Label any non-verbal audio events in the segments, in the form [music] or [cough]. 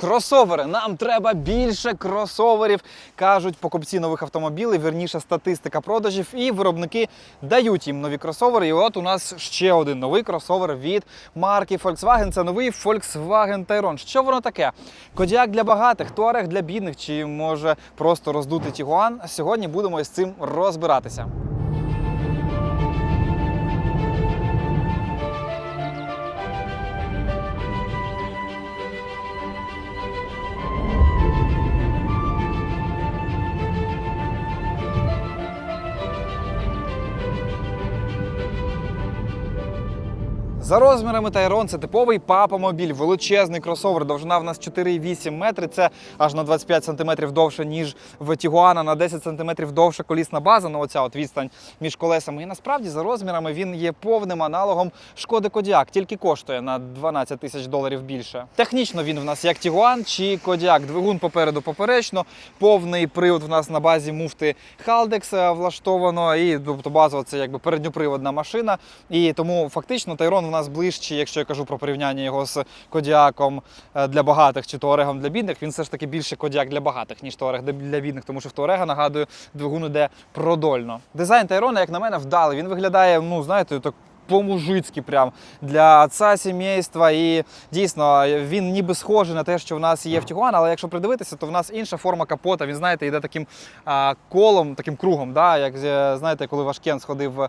Кросовери. Нам треба більше кросоверів, кажуть покупці нових автомобілів, вірніше статистика продажів, і виробники дають їм нові кросовери. І от у нас ще один новий кросовер від марки Volkswagen. Це новий Volkswagen Tayron. Що воно таке? Кодіак для багатих, туарег для бідних, чи може просто роздути Тігуан. Сьогодні будемо з цим розбиратися. За розмірами Тайрон це типовий папомобіль, величезний кросовер. Довжина в нас 4,8 метри. Це аж на 25 сантиметрів довше, ніж в Тігуана, на 10 сантиметрів довше колісна база. Ну оця от відстань між колесами. І насправді за розмірами він є повним аналогом шкоди Кодіак, тільки коштує на 12 тисяч доларів більше. Технічно він в нас як Тігуан чи Кодіак. Двигун попереду поперечно, повний привод в нас на базі муфти Халдекс е, влаштовано. І тобто базово це якби передньоприводна машина. І тому фактично Тайрон в нас ближче, якщо я кажу про порівняння його з Кодіаком е, для багатих чи Туарегом для бідних, він все ж таки більше Кодіак для багатих, ніж Туарег для бідних, тому що в Туарега, нагадую, двигун іде продольно. Дизайн Тайрона, як на мене, вдалий. Він виглядає, ну знаєте, так. По-мужицьки прям для отця сімейства. І дійсно він ніби схожий на те, що в нас є в Тігуан, але якщо придивитися, то в нас інша форма капота. Він, знаєте, йде таким а, колом, таким кругом. Да? Як е, знаєте, коли Вашкен сходив е,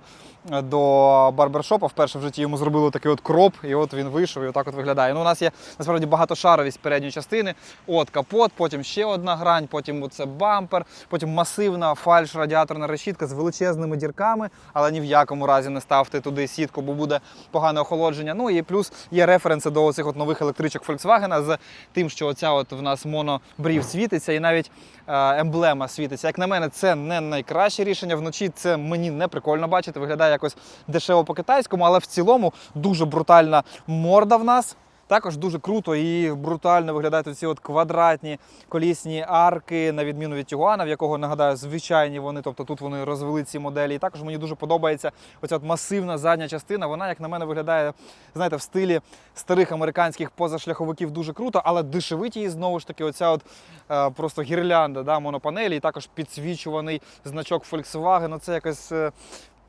до барбершопа, вперше в житті йому зробили такий от кроп, і от він вийшов, і отак от виглядає. Ну, у нас є насправді багатошаровість передньої частини. От капот, потім ще одна грань, потім це бампер, потім масивна фальш радіаторна решітка з величезними дірками, але ні в якому разі не ставте туди сітку, бо буде погане охолодження. Ну і плюс є референси до цих от нових електричок Volkswagen з тим, що оця от в нас монобрів світиться, і навіть е, емблема світиться. Як на мене, це не найкраще рішення вночі. Це мені не прикольно бачити. Виглядає якось дешево по китайському, але в цілому дуже брутальна морда в нас. Також дуже круто і брутально виглядають ці от квадратні колісні арки, на відміну від Тігуана, в якого нагадаю, звичайні вони, тобто тут вони розвели ці моделі. І також мені дуже подобається оця от масивна задня частина. Вона, як на мене, виглядає, знаєте, в стилі старих американських позашляховиків дуже круто, але дешевить її знову ж таки, оця от е, просто гірлянда да, монопанелі, і також підсвічуваний значок Volkswagen. Ну, Це якось. е,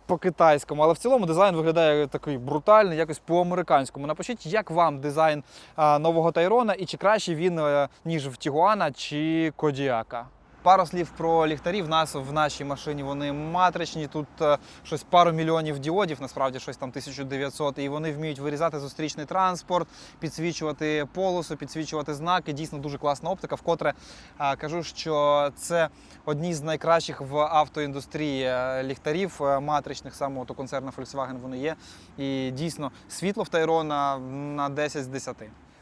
по-китайському, але в цілому дизайн виглядає такий брутальний, якось по-американському. Напишіть, як вам дизайн нового Тайрона і чи краще він, е, ніж в Тігуана чи Кодіака. Пару слів про ліхтарі. В нас в нашій машині вони матричні. Тут е, щось пару мільйонів діодів, насправді щось там 1900, і вони вміють вирізати зустрічний транспорт, підсвічувати полосу, підсвічувати знаки. Дійсно дуже класна оптика. Вкотре е, кажу, що це одні з найкращих в автоіндустрії е, ліхтарів матричних, саме от у концерна Volkswagen вони є. І дійсно світло в Тайрона на 10 з 10.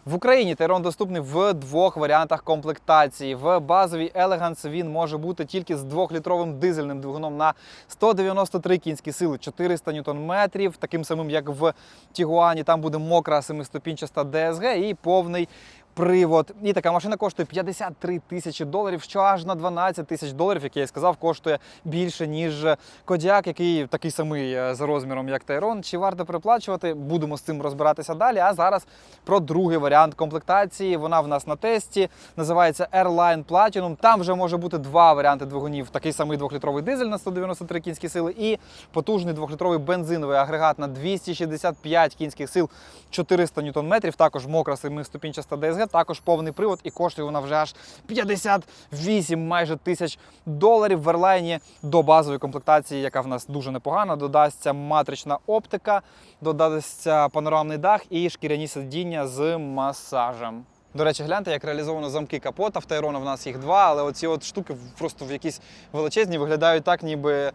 В Україні Тайрон доступний в двох варіантах комплектації. В базовій Elegance він може бути тільки з 2-літровим дизельним двигуном на 193 кінські сили, 400 ньютон-метрів, таким самим, як в Тігуані. Там буде мокра семиступінчаста ДСГ і повний привод. І така машина коштує 53 тисячі доларів, що аж на 12 тисяч доларів, як я і сказав, коштує більше, ніж Кодіак, який такий самий е, за розміром, як Тайрон. Чи варто переплачувати? Будемо з цим розбиратися далі. А зараз про другий варіант комплектації. Вона в нас на тесті, називається Airline Platinum. Там вже може бути два варіанти двигунів: такий самий 2-літровий дизель на 193 кінські сили і потужний 2-літровий бензиновий агрегат на 265 кінських сил, 400 ньютон-метрів. Також мокра семиступінчаста DSG, також повний привод, і коштує вона вже аж 58 майже тисяч доларів в Ерлайні до базової комплектації, яка в нас дуже непогана. Додасться матрична оптика, додасться панорамний дах і шкіряні сидіння з масажем. До речі, гляньте, як реалізовано замки капота. В Тайрона в нас їх два, але оці от штуки просто в якісь величезні виглядають так, ніби е,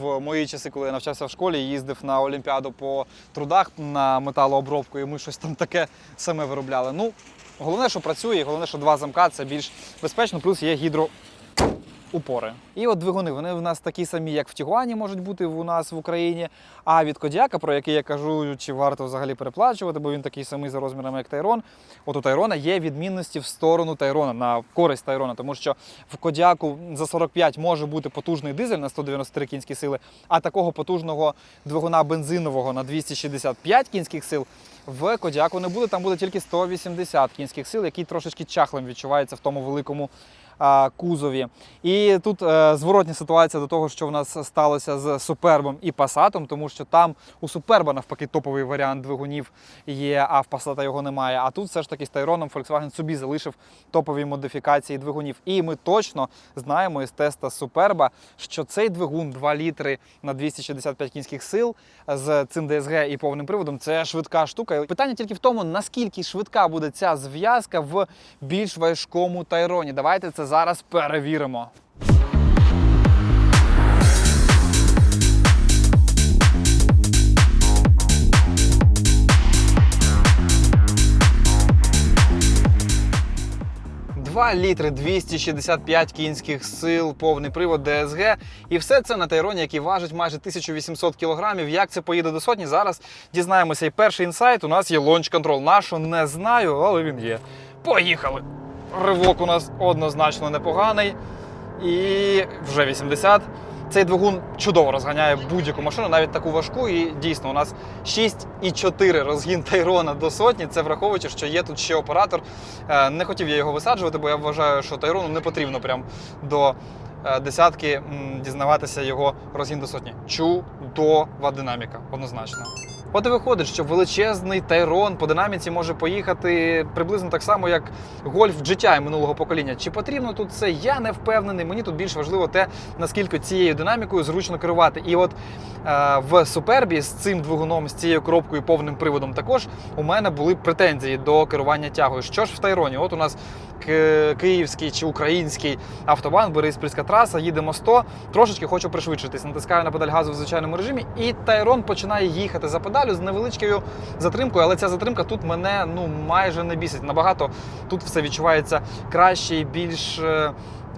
в мої часи, коли я навчався в школі, їздив на Олімпіаду по трудах на металообробку, і ми щось там таке саме виробляли. Ну, головне, що працює, головне, що два замка це більш безпечно, плюс є гідро. Упори. І от двигуни, вони в нас такі самі, як в Тігуані можуть бути у нас в Україні. А від Кодіака, про який я кажу, чи варто взагалі переплачувати, бо він такий самий за розмірами, як Тайрон. От у Тайрона є відмінності в сторону Тайрона, на користь Тайрона, тому що в Кодіаку за 45 може бути потужний дизель на 193 кінські сили, а такого потужного двигуна бензинового на 265 кінських сил В Кодіаку не буде, там буде тільки 180 кінських сил, який трошечки чахлим відчувається в тому великому кузові. І тут е, зворотня ситуація до того, що в нас сталося з Супербом і Пасатом, тому що там у Суперба навпаки топовий варіант двигунів є, а в Пасата його немає. А тут все ж таки з Тайроном Volkswagen собі залишив топові модифікації двигунів. І ми точно знаємо із теста Суперба, що цей двигун 2 літри на 265 кінських сил з цим ДСГ і повним приводом це швидка штука. Питання тільки в тому, наскільки швидка буде ця зв'язка в більш важкому Тайроні. Давайте це зараз перевіримо. Два літри 265 кінських сил, повний привод ДСГ. І все це на Тайроні, який важить майже 1800 кілограмів. Як це поїде до сотні? Зараз дізнаємося. І перший інсайт у нас є лонч контрол. Нашу не знаю, але він є. Поїхали! Ривок у нас однозначно непоганий. І вже 80. Цей двигун чудово розганяє будь-яку машину, навіть таку важку. І дійсно, у нас 6,4 розгін Тайрона до сотні. Це враховуючи, що є тут ще оператор. Е, Не хотів я його висаджувати, бо я вважаю, що Тайрону не потрібно прям до е, десятки дізнаватися його розгін до сотні. Чудова динаміка, однозначно. От і виходить, що величезний Тайрон по динаміці може поїхати приблизно так само, як гольф GTI минулого покоління. Чи потрібно тут це? Я не впевнений. Мені тут більш важливо те, наскільки цією динамікою зручно керувати. І от в Супербі з цим двигуном, з цією коробкою повним приводом, також у мене були претензії до керування тягою. Що ж в Тайроні? От у нас київський чи український автобан, Бориспільська траса, їдемо 100, трошечки хочу пришвидшитись. Натискаю на педаль газу в звичайному режимі, і Тайрон починає їхати за педалю з невеличкою затримкою, але ця затримка тут мене ну майже не бісить. Набагато тут все відчувається краще і більш е,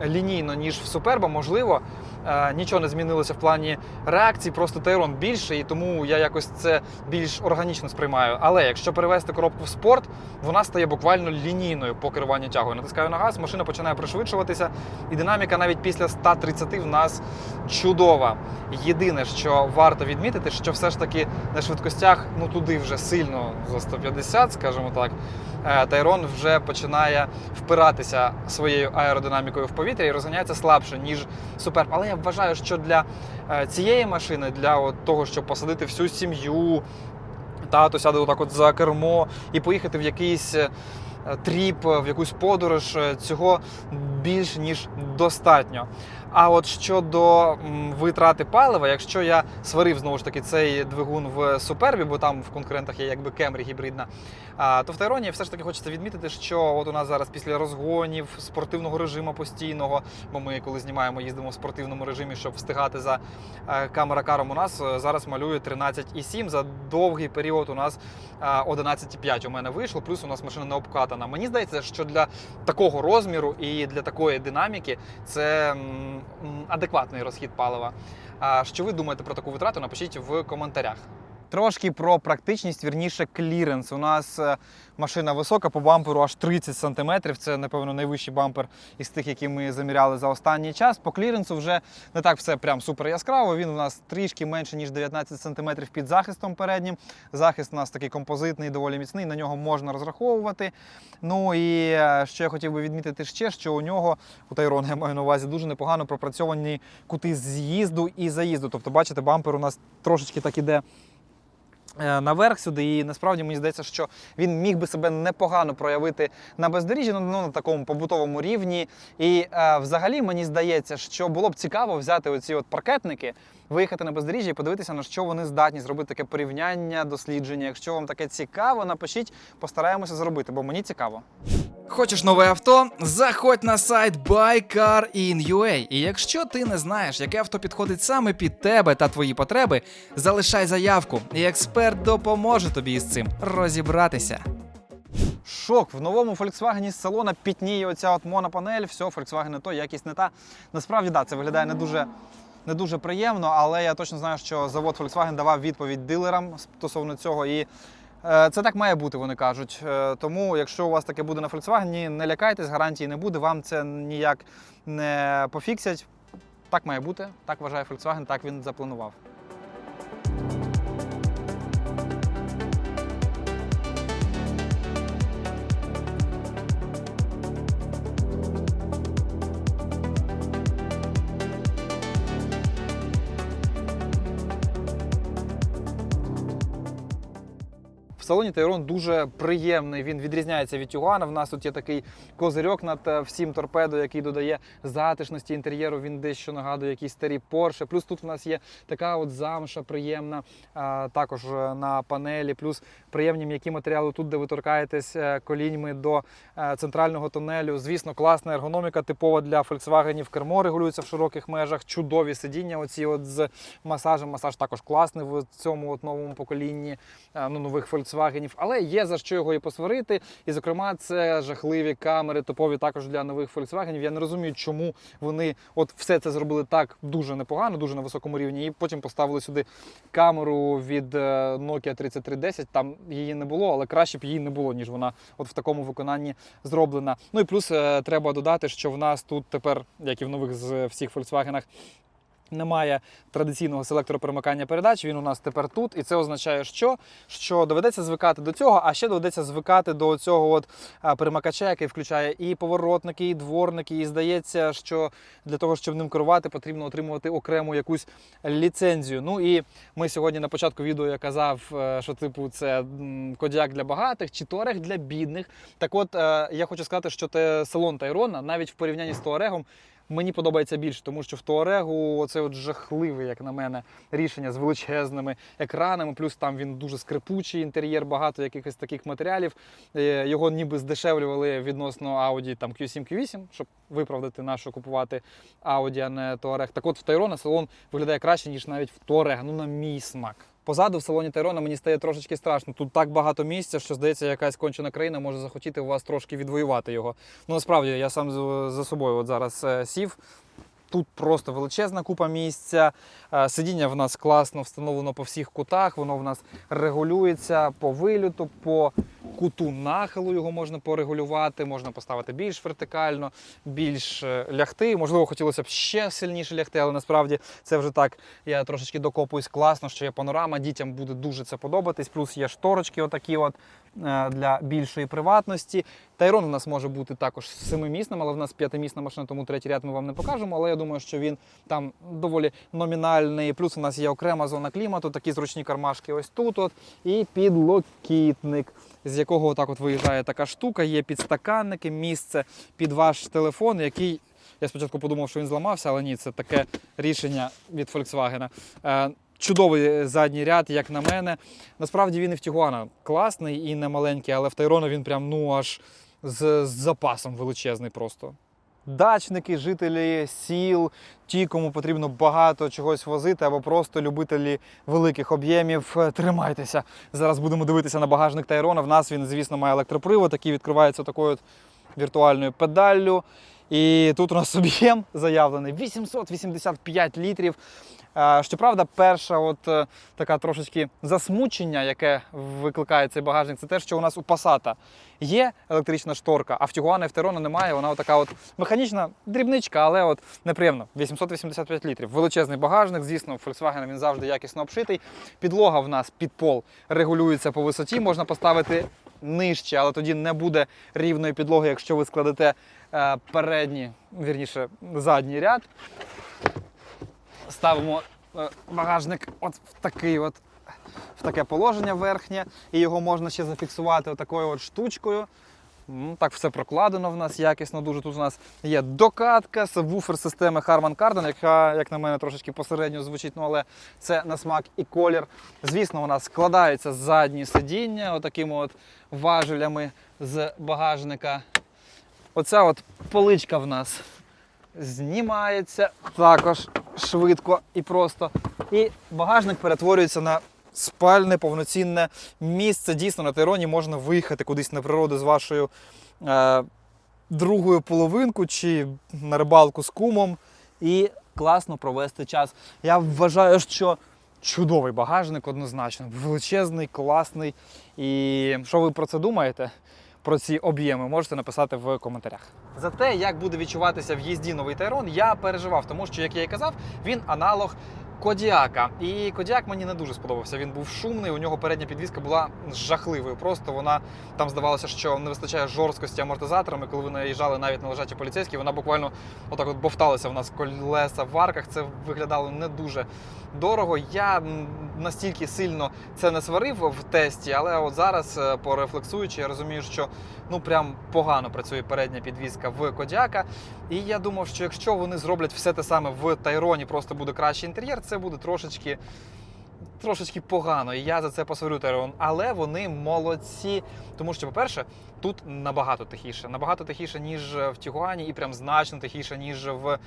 лінійно, ніж в Суперба. Можливо, е, нічого не змінилося в плані реакції, просто Тайрон більше, і тому я якось це більш органічно сприймаю. Але якщо перевести коробку в спорт, вона стає буквально лінійною по керуванню тягою. Натискаю на газ, машина починає пришвидшуватися, і динаміка навіть після 130 в нас чудова. Єдине, що варто відмітити, що все ж таки на швидкостях ну туди вже сильно за 150, скажімо так. е, Тайрон вже починає впиратися своєю аеродинамікою в повітря і розганяється слабше, ніж Суперб. Але я вважаю, що для е, цієї машини, для от того, щоб посадити всю сім'ю, тато сяде отак от за кермо і поїхати в якийсь е, тріп, в якусь подорож, е, цього більш ніж достатньо. А от щодо витрати палива, якщо я сварив знову ж таки цей двигун в Супербі, бо там в конкурентах є якби Кемрі гібридна, то в Тайроні все ж таки хочеться відмітити, що от у нас зараз після розгонів спортивного режиму постійного, бо ми коли знімаємо, їздимо в спортивному режимі, щоб встигати за е, камера-каром, у нас е, зараз малює 13,7. За довгий період у нас е, 11,5 у мене вийшло, плюс у нас машина не обкатана. Мені здається, що для такого розміру і для такої динаміки це адекватний розхід палива. А що ви думаєте про таку витрату? Напишіть в коментарях. Трошки про практичність, вірніше, кліренс. У нас е, машина висока по бамперу аж 30 см. Це, напевно, найвищий бампер із тих, які ми заміряли за останній час. По кліренсу вже не так все прям супер яскраво. Він у нас трішки менше, ніж 19 см під захистом переднім. Захист у нас такий композитний, доволі міцний, на нього можна розраховувати. Ну і е, що я хотів би відмітити ще, що у нього, у Тайрона я маю на увазі, дуже непогано пропрацьовані кути з'їзду і заїзду. Тобто, бачите, бампер у нас трошечки так іде. Е, Наверх сюди, і насправді мені здається, що він міг би себе непогано проявити на бездоріжжі, ну на такому побутовому рівні. І е, взагалі мені здається, що було б цікаво взяти оці от паркетники, виїхати на бездоріжжя і подивитися, на що вони здатні, зробити таке порівняння, дослідження. Якщо вам таке цікаво, напишіть, постараємося зробити, бо мені цікаво. Хочеш нове авто? Заходь на сайт BuyCarIn.ua. І якщо ти не знаєш, яке авто підходить саме під тебе та твої потреби, залишай заявку, і експерт допоможе тобі із цим розібратися. Шок в новому Volkswagen з салона пітніє оця от монопанель, все, Volkswagen не то, якість не та. Насправді, да, це виглядає не дуже. Не дуже приємно, але я точно знаю, що завод Volkswagen давав відповідь дилерам стосовно цього. І це так має бути, вони кажуть. Е, тому, якщо у вас таке буде на Volkswagen, не лякайтесь, гарантії не буде, вам це ніяк не пофіксять. Так має бути, так вважає Volkswagen, так він запланував. Салоні Тайрон дуже приємний. Він відрізняється від Тюгана. В нас тут є такий козирьок над е, всім торпедо, який додає затишності інтер'єру. Він дещо нагадує якісь старі Порше. Плюс тут в нас є така от замша приємна, також е, на панелі. Плюс приємні м'які матеріали тут, де ви торкаєтесь е, коліньми до центрального тунелю. Звісно, класна ергономіка, типова для Volkswagen. Кермо регулюється в широких межах. Чудові сидіння. Оці от з масажем. Масаж також класний в цьому от новому поколінні ну, нових Volkswagen. Але є за що його і посварити. І, зокрема, це жахливі камери, топові також для нових Volkswagen. Я не розумію, чому вони от все це зробили так дуже непогано, дуже на високому рівні. І потім поставили сюди камеру від е, Nokia 3310. Там її не було, але краще б її не було, ніж вона от в такому виконанні зроблена. Ну і плюс е, треба додати, що в нас тут тепер, як і в нових з всіх Volkswagen, немає традиційного селектора перемикання передач. Він у нас тепер тут, і це означає, що, що доведеться звикати до цього, а ще доведеться звикати до цього от перемикача, який включає і поворотники, і дворники. І здається, що для того, щоб ним керувати, потрібно отримувати окрему якусь ліцензію. Ну і ми сьогодні на початку відео я казав, е, що типу це кодяк для багатих чи туарег для бідних. Так от е, я хочу сказати, що те салон Тайрона навіть в порівнянні з туарегом. Мені подобається більше, тому що в Туарегу оце от жахливе, як на мене, рішення з величезними екранами. Плюс там він дуже скрипучий інтер'єр, багато якихось таких матеріалів. Е, Його ніби здешевлювали відносно Audi там Q7, Q8, щоб виправдати нашу купувати Audi, а не Touareg. Так от в Тайрона салон виглядає краще, ніж навіть в Touareg, ну на мій смак. Позаду в салоні Тайрона мені стає трошечки страшно. Тут так багато місця, що здається, якась кончена країна може захотіти у вас трошки відвоювати його. Ну насправді я сам за- собою от зараз е, сів. Тут просто величезна купа місця. Е, Сидіння в нас класно встановлено по всіх кутах. Воно в нас регулюється по вилюту, по куту нахилу його можна порегулювати, можна поставити більш вертикально, більш е, лягти. Можливо, хотілося б ще сильніше лягти, але насправді це вже так. Я трошечки докопуюсь класно, що є панорама. Дітям буде дуже це подобатись. Плюс є шторочки, отакі от для більшої приватності. Тайрон у нас може бути також семимісним, але в нас п'ятимісна машина, тому третій ряд ми вам не покажемо. Але я думаю, що він там доволі номінальний. Плюс у нас є окрема зона клімату, такі зручні кармашки ось тут. От, і підлокітник, з якого отак от виїжджає така штука. Є підстаканники, місце під ваш телефон, який. Я спочатку подумав, що він зламався, але ні, це таке рішення від Volkswagen. Е, Чудовий задній ряд, як на мене. Насправді він і в Тігуана класний і не маленький, але в Тайрона він прям ну аж з, з запасом величезний просто. Дачники, жителі сіл, ті, кому потрібно багато чогось возити, або просто любителі великих об'ємів. е, Тримайтеся. Зараз будемо дивитися на багажник Тайрона. В нас він, звісно, має електропривод, який відкривається такою от віртуальною педаллю. І тут у нас об'єм заявлений 885 літрів. Щоправда, перша от е, така трошечки засмучення, яке викликає цей багажник, це те, що у нас у Passat є електрична шторка, а в Тігуана і в Терона немає. Вона така от механічна дрібничка, але от неприємно. 885 літрів. Величезний багажник. Звісно, Volkswagen він завжди якісно обшитий. Підлога в нас під пол регулюється по висоті. Можна поставити нижче, але тоді не буде рівної підлоги, якщо ви складете е, передній, вірніше, задній ряд. Ставимо е, багажник от в такий от. В таке положення верхнє, і його можна ще зафіксувати отакою от штучкою. М, Так все прокладено в нас якісно. Дуже тут у нас є докатка, сабвуфер системи Harman Kardon, яка, як на мене, трошечки посередньо звучить, ну але це на смак і колір. Звісно, у нас складаються задні сидіння отакими от важелями з багажника. Оця от поличка в нас знімається також швидко і просто. І багажник перетворюється на спальне повноцінне місце. Дійсно, на Тайроні можна виїхати кудись на природу з вашою е, другою половинку чи на рибалку з кумом і класно провести час. Я вважаю, що чудовий багажник однозначно, величезний, класний. І що ви про це думаєте? Про ці об'єми можете написати в коментарях. За те, як буде відчуватися в їзді новий Тайрон, я переживав, тому що, як я і казав, він аналог Кодіака. І Кодіак мені не дуже сподобався. Він був шумний. У нього передня підвізка була жахливою. Просто вона там здавалося, що не вистачає жорсткості амортизаторами. Коли ви наїжджали навіть на лежачі поліцейські, вона буквально отак от бовталася. У нас колеса в арках. Це виглядало не дуже дорого. Я настільки сильно це не сварив в тесті, але от зараз, е, порефлексуючи, я розумію, що ну прям погано працює передня підвізка в Кодіака. І я думав, що якщо вони зроблять все те саме в Тайроні, просто буде кращий інтер'єр, це буде трошечки. Трошечки погано, і я за це посварю Тайрон. Але вони молодці. Тому що, по-перше, тут набагато тихіше. Набагато тихіше, ніж в Тігуані, і прям значно тихіше, ніж в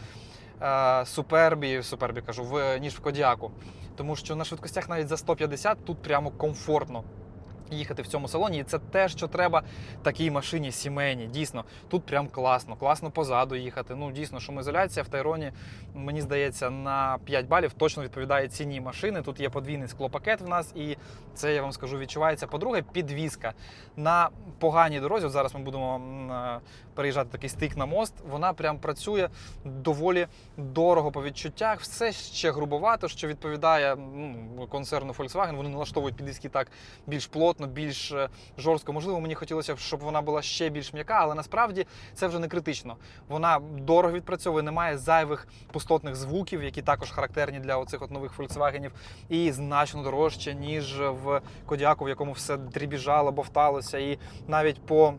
е, Супербі, в Супербі кажу, в, ніж в Кодіаку. Тому що на швидкостях навіть за 150 тут прямо комфортно їхати в цьому салоні. І це те, що треба такій машині сімейній. Дійсно, тут прям класно, класно позаду їхати. Ну, дійсно, шумоізоляція в Тайроні, мені здається, на 5 балів точно відповідає ціні машини. Тут є подвійний склопакет в нас, і це я вам скажу, відчувається. По-друге, підвізка на поганій дорозі. От зараз ми будемо е, переїжджати такий стик на мост. Вона прям працює доволі дорого по відчуттях. Все ще грубовато, що відповідає ну, концерну Volkswagen. Вони налаштовують підвізки так більш плотно, більш е, жорстко. Можливо, мені хотілося б, щоб вона була ще більш м'яка, але насправді це вже не критично. Вона дорого відпрацьовує, немає зайвих пустотних звуків, які також характерні для оцих от нових Volkswagen, і значно дорожче, ніж в Кодіаку, в якому все дрібіжало, бовталося, і навіть по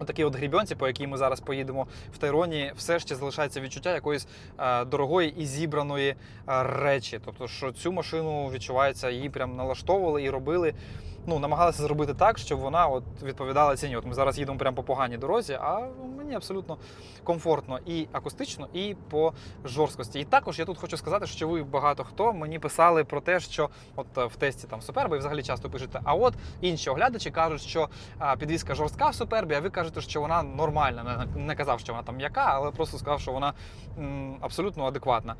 Отакій от грібенці, по якій ми зараз поїдемо в Тайроні, все ще залишається відчуття якоїсь е, дорогої і зібраної е, речі. Тобто, що цю машину відчувається, її прям налаштовували і робили. Ну, намагалися зробити так, щоб вона от відповідала ціні. От ми зараз їдемо прямо по поганій дорозі, а мені абсолютно комфортно і акустично, і по жорсткості. І також я тут хочу сказати, що ви багато хто мені писали про те, що от в тесті там Суперби, і взагалі часто пишете, а от інші оглядачі кажуть, що а, підвізка жорстка в Супербі, а ви кажете, що вона нормальна. Не казав, що вона там м'яка, але просто сказав, що вона м, абсолютно адекватна.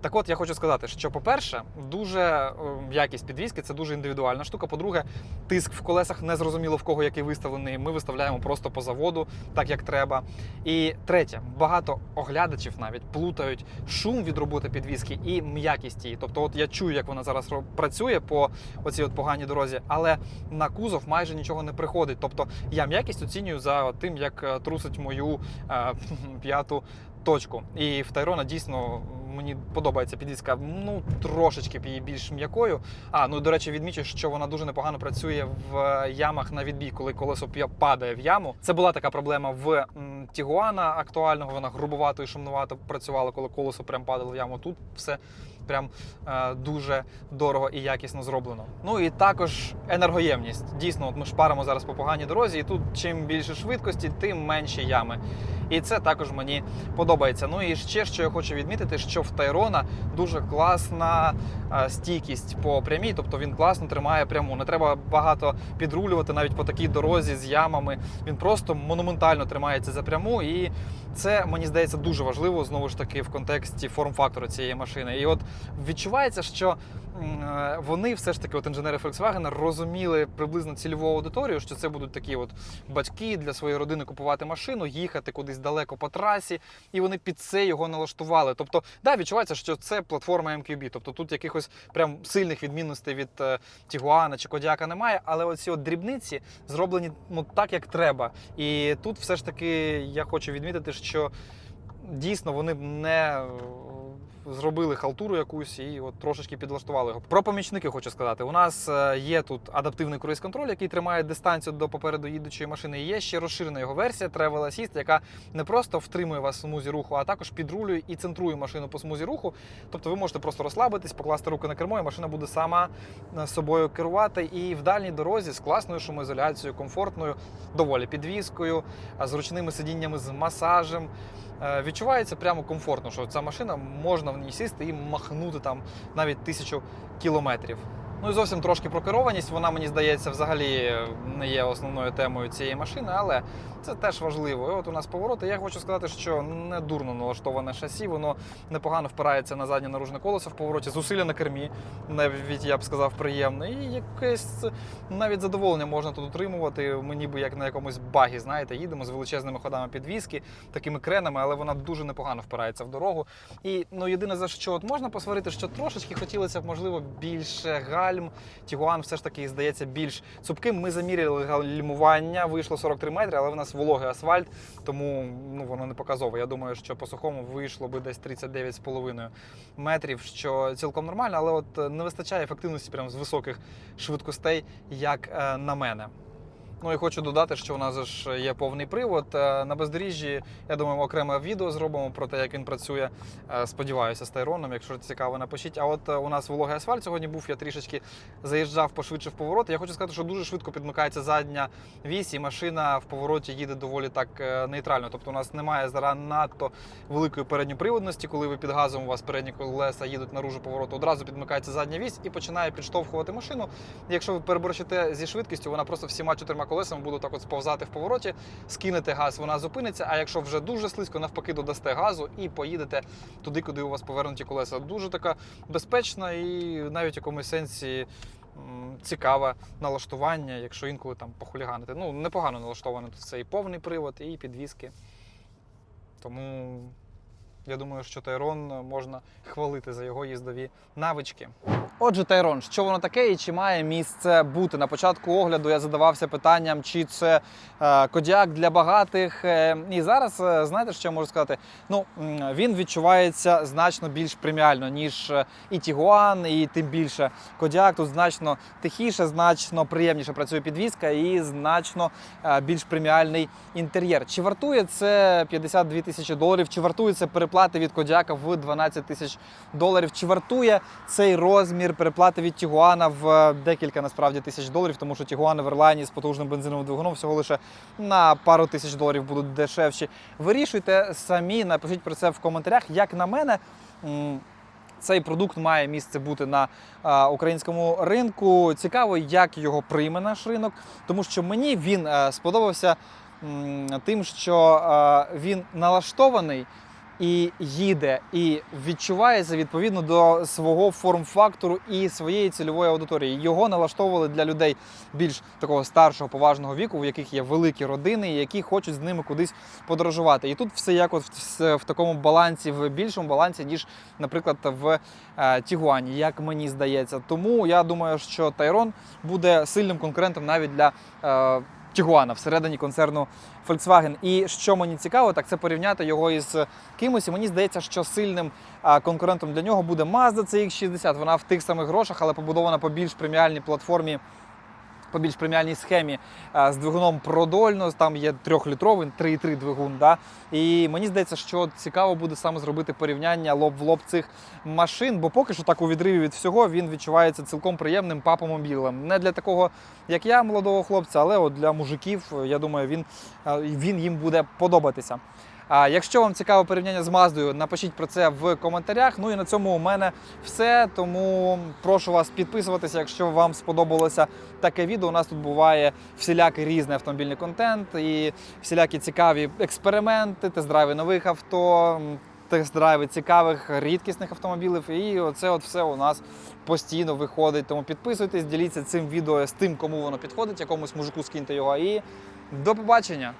Так от я хочу сказати, що, по-перше, дуже е, якість підвізки це дуже індивідуальна штука. По-друге, тиск в колесах не зрозуміло в кого який виставлений. Ми виставляємо просто по заводу, так як треба. І третє, багато оглядачів навіть плутають шум від роботи підвізки і м'якість її. Тобто, от я чую, як вона зараз працює по оцій от поганій дорозі, але на кузов майже нічого не приходить. Тобто я м'якість оцінюю за тим, як е, трусить мою е, [laughs] п'яту точку. І в Тайрона дійсно мені подобається підвізка, ну трошечки її більш м'якою. А ну до речі, відмічу, що вона дуже непогано працює в ямах на відбій, коли колесо падає в яму. Це була така проблема в Тігуана актуального. Вона грубовато і шумнувато працювала, коли колесо прям падало в яму. Тут все прям е, дуже дорого і якісно зроблено. Ну і також енергоємність. Дійсно, от ми шпаримо зараз по поганій дорозі, і тут чим більше швидкості, тим менші ями. І це також мені подобається. Ну і ще що я хочу відмітити, що в Тайрона дуже класна е, стійкість по прямій, тобто він класно тримає пряму. Не треба багато підрулювати навіть по такій дорозі з ямами. Він просто монументально тримається за пряму, і це мені здається дуже важливо знову ж таки в контексті форм-фактору цієї машини. І от відчувається, що вони все ж таки, от інженери Volkswagen, розуміли приблизно цільову аудиторію, що це будуть такі от батьки для своєї родини купувати машину, їхати кудись далеко по трасі, і вони під це його налаштували. Тобто, да, відчувається, що це платформа MQB. Тобто тут якихось прям сильних відмінностей від е, Тігуана чи Кодіака немає, але оці от дрібниці зроблені ну, так, як треба. І тут все ж таки я хочу відмітити, що дійсно вони не е, зробили халтуру якусь і от трошечки підлаштували його. Про помічники хочу сказати. У нас е, є тут адаптивний круїз-контроль, який тримає дистанцію до попереду їдучої машини. Є ще розширена його версія Travel Assist, яка не просто втримує вас в смузі руху, а також підрулює і центрує машину по смузі руху. Тобто ви можете просто розслабитись, покласти руку на кермо, і машина буде сама е, собою керувати. І в дальній дорозі з класною шумоізоляцією, комфортною, доволі підвіскою, зручними сидіннями з масажем. Е, Відчувається прямо комфортно, що ця машина можна в ній сісти і махнути там навіть тисячу кілометрів. Ну і зовсім трошки про керованість. Вона мені здається взагалі не є основною темою цієї машини, але це теж важливо. І от у нас повороти. Я хочу сказати, що не дурно налаштоване шасі, воно непогано впирається на заднє наружне колесо в повороті, зусилля на кермі, навіть я б сказав, приємне. І якесь навіть задоволення можна тут утримувати. Ми ніби як на якомусь багі, знаєте, їдемо з величезними ходами підвіски, такими кренами, але вона дуже непогано впирається в дорогу. І ну єдине за що от можна посварити, що трошечки хотілося б, можливо, більше гальм. Тігуан все ж таки здається більш цупким. Ми заміряли гальмування, вийшло 43 метри, але в нас вологий асфальт, тому ну воно не показово. Я думаю, що по сухому вийшло би десь 39,5 метрів, що цілком нормально, але от е, не вистачає ефективності прямо з високих швидкостей, як е, на мене. Ну і хочу додати, що у нас ж є повний привод. Е, На бездоріжжі, я думаю, окреме відео зробимо про те, як він працює. Е, Сподіваюся, з Тайроном. Якщо цікаво, напишіть. А от е, у нас вологий асфальт сьогодні був. Я трішечки заїжджав пошвидше в поворот. Я хочу сказати, що дуже швидко підмикається задня вісь, і машина в повороті їде доволі так нейтрально. Тобто у нас немає зараз надто великої передньоприводності, коли ви під газом у вас передні колеса їдуть наружу повороту. Одразу підмикається задня вісь і починає підштовхувати машину. Якщо ви переборщите зі швидкістю, вона просто всіма чотирма колесами буде так от сповзати в повороті, скинете газ, вона зупиниться. А якщо вже дуже слизько, навпаки, додасте газу і поїдете туди, куди у вас повернуті колеса. Дуже така безпечна і навіть в якомусь сенсі. Цікаве налаштування, якщо інколи там похуліганити. Ну, непогано налаштовано тут це і повний привод, і підвіски. Тому я думаю, що Тайрон можна хвалити за його їздові навички. Отже, Тайрон, що воно таке і чи має місце бути? На початку огляду я задавався питанням, чи це е, кодяк для багатих. Е, і зараз, е, знаєте, що я можу сказати? Ну, він відчувається значно більш преміально, ніж е, і Тігуан, і тим більше Кодяк. Тут значно тихіше, значно приємніше працює підвізка і значно е, більш преміальний інтер'єр. Чи вартує це 52 тисячі доларів? Чи вартує це переплати від Кодяка в 12 тисяч доларів? Чи вартує цей розмір переплати від Тігуана в е, декілька насправді тисяч доларів? Тому що Тігуани в Ерлайні з потужним бензиновим двигуном всього лише на пару тисяч доларів будуть дешевші. Вирішуйте самі, напишіть про це в коментарях. Як на мене. цей продукт має місце бути на а, українському ринку. Цікаво, як його прийме наш ринок, тому що мені він е, сподобався м, тим, що е, він налаштований і їде, і відчувається відповідно до свого форм-фактору і своєї цільової аудиторії. Його налаштовували для людей більш такого старшого поважного віку, у яких є великі родини, які хочуть з ними кудись подорожувати. І тут все як от в, в такому балансі, в більшому балансі, ніж, наприклад, в е, Тігуані, як мені здається. Тому я думаю, що Тайрон буде сильним конкурентом навіть для. Тігуана всередині концерну Volkswagen. І що мені цікаво, так це порівняти його із кимось. І мені здається, що сильним конкурентом для нього буде Mazda CX-60. Вона в тих самих грошах, але побудована по більш преміальній платформі. По більш преміальній схемі з двигуном продольно, там є трьохлітровий 3,3 двигун. Да? І мені здається, що цікаво буде саме зробити порівняння лоб в лоб цих машин, бо поки що так у відриві від всього він відчувається цілком приємним папомобілем. Не для такого, як я, молодого хлопця, але от для мужиків, я думаю, він, він їм буде подобатися. Якщо вам цікаво порівняння з Маздою, напишіть про це в коментарях. Ну і на цьому у мене все. Тому прошу вас підписуватися, якщо вам сподобалося таке відео. У нас тут буває всілякий різний автомобільний контент і всілякі цікаві експерименти, тест-драйви нових авто. Тест-драйви цікавих рідкісних автомобілів, і оце от все у нас постійно виходить. Тому підписуйтесь, діліться цим відео з тим, кому воно підходить, якомусь мужику скиньте його. І до побачення!